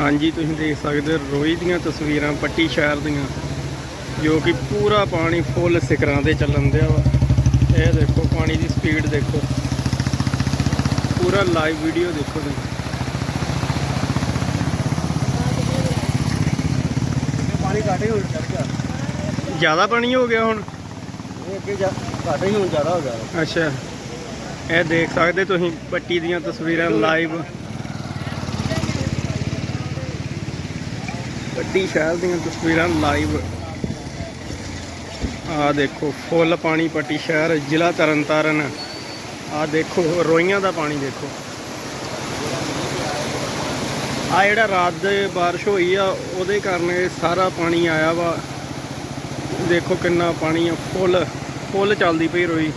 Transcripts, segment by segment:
ਹਾਂਜੀ ਤੁਸੀਂ ਦੇਖ ਸਕਦੇ ਹੋ ਰੋਈ ਦੀਆਂ ਤਸਵੀਰਾਂ ਪੱਟੀ ਸ਼ਹਿਰ ਦੀਆਂ ਜੋ ਕਿ ਪੂਰਾ ਪਾਣੀ ਫੁੱਲ ਸਿਖਰਾਂ ਤੇ ਚੱਲਣ ਦਿਆ ਵਾ। ਇਹ ਦੇਖੋ ਪਾਣੀ ਦੀ ਸਪੀਡ ਦੇਖੋ। ਪੂਰਾ ਲਾਈਵ ਵੀਡੀਓ ਦੇਖੋ ਤੁਸੀਂ। ਪਾਣੀ ਘੱਟ ਹੀ ਚੜ ਗਿਆ ਜ਼ਿਆਦਾ ਪਾਣੀ ਹੋ ਗਿਆ ਹੁਣ? ਇਹ ਅੱਗੇ ਘੱਟ ਹੀ ਹੁਣ ਜ਼ਿਆਦਾ ਹੋ ਗਿਆ। ਅੱਛਾ। ਇਹ ਦੇਖ ਸਕਦੇ ਤੁਸੀਂ ਪੱਟੀ ਦੀਆਂ ਤਸਵੀਰਾਂ ਲਾਈਵ। ਪੱਟੀ ਸ਼ਹਿਰ ਦੀਆਂ ਤਸਵੀਰਾਂ ਲਾਈਵ ਆ ਦੇਖੋ, ਫੁੱਲ ਪਾਣੀ ਪੱਟੀ ਸ਼ਹਿਰ, ਜ਼ਿਲ੍ਹਾ ਤਰਨਤਾਰਨ। ਆ ਦੇਖੋ, ਰੋਈਆਂ ਦਾ ਪਾਣੀ ਦੇਖੋ। ਆ ਜਿਹੜਾ ਰਾਤ ਦੇ ਬਾਰਿਸ਼ ਹੋਈ ਆ, ਉਹਦੇ ਕਾਰਨ ਇਹ ਸਾਰਾ ਪਾਣੀ ਆਇਆ ਵਾ। ਦੇਖੋ ਕਿੰਨਾ ਪਾਣੀ ਆ, ਫੁੱਲ ਫੁੱਲ ਚੱਲਦੀ ਪਈ ਰੋਈ।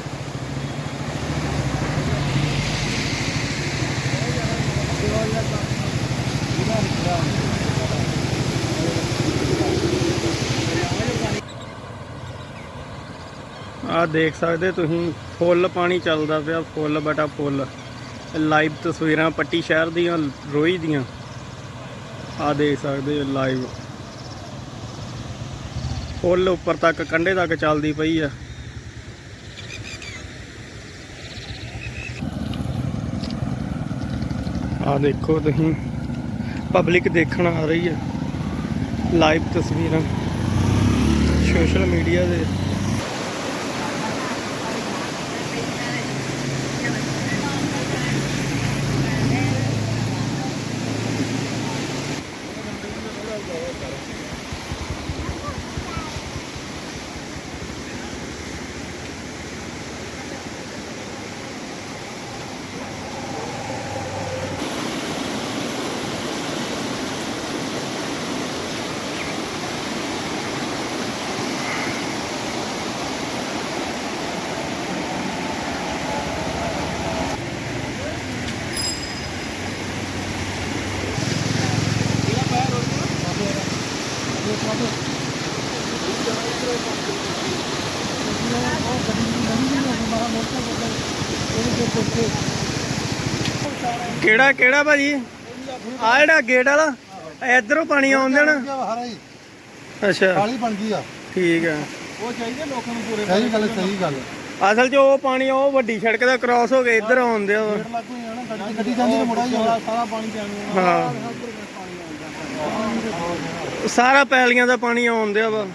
ਆ ਦੇਖ ਸਕਦੇ ਤੁਸੀਂ, ਫੁੱਲ ਪਾਣੀ ਚੱਲਦਾ ਪਿਆ, ਫੁੱਲ ਬਟਾ ਫੁੱਲ। ਲਾਈਵ ਤਸਵੀਰਾਂ ਪੱਟੀ ਸ਼ਹਿਰ ਦੀਆਂ, ਰੋਈ ਦੀਆਂ। ਆ ਦੇਖ ਸਕਦੇ ਲਾਈਵ। ਫੁੱਲ ਉੱਪਰ ਤੱਕ, ਕੰਢੇ ਤੱਕ ਚੱਲਦੀ ਪਈ ਆ। ਆ ਦੇਖੋ ਤੁਸੀਂ, ਪਬਲਿਕ ਦੇਖਣ ਆ ਰਹੀ ਹੈ ਲਾਈਵ ਤਸਵੀਰਾਂ, ਸੋਸ਼ਲ ਮੀਡੀਆ ਦੇ। ਕਿਹੜਾ ਕਿਹੜਾ ਭਾਜੀ? ਆ ਜਿਹੜਾ ਗੇਟ ਵਾਲਾ? ਇਧਰੋਂ ਪਾਣੀ ਆਉਣ ਦੇਣਾ। ਅੱਛਾ। ਕਾਲੀ ਬਣ ਗਈ ਆ। ਠੀਕ ਹੈ ਉਹ ਚਾਹੀਦੇ ਲੋਕਾਂ ਨੂੰ ਪੂਰੇ ਸਹੀ ਗੱਲ ਸਹੀ ਗੱਲ। ਅਸਲ 'ਚ ਉਹ ਪਾਣੀ ਉਹ ਵੱਡੀ ਸੜਕ ਦਾ ਕ੍ਰਾਸ ਹੋ ਕੇ ਇੱਧਰ ਆਉਣ ਦਿਆ ਵਾ ਲੱਗੂ ਜਾਣਾ ਗੱਡੀ ਗੱਡੀ ਜਾਂਦੀ ਤਾਂ ਮੁੜਾ ਹੀ ਆਉਣਾ ਸਾਰਾ ਪਾਣੀ ਤੇ ਆਉਣਾ ਹਾਂ। ਸਾਰਾ ਪੈਲੀਆਂ ਦਾ ਪਾਣੀ ਆਉਣ ਦਿਆ ਵਾ।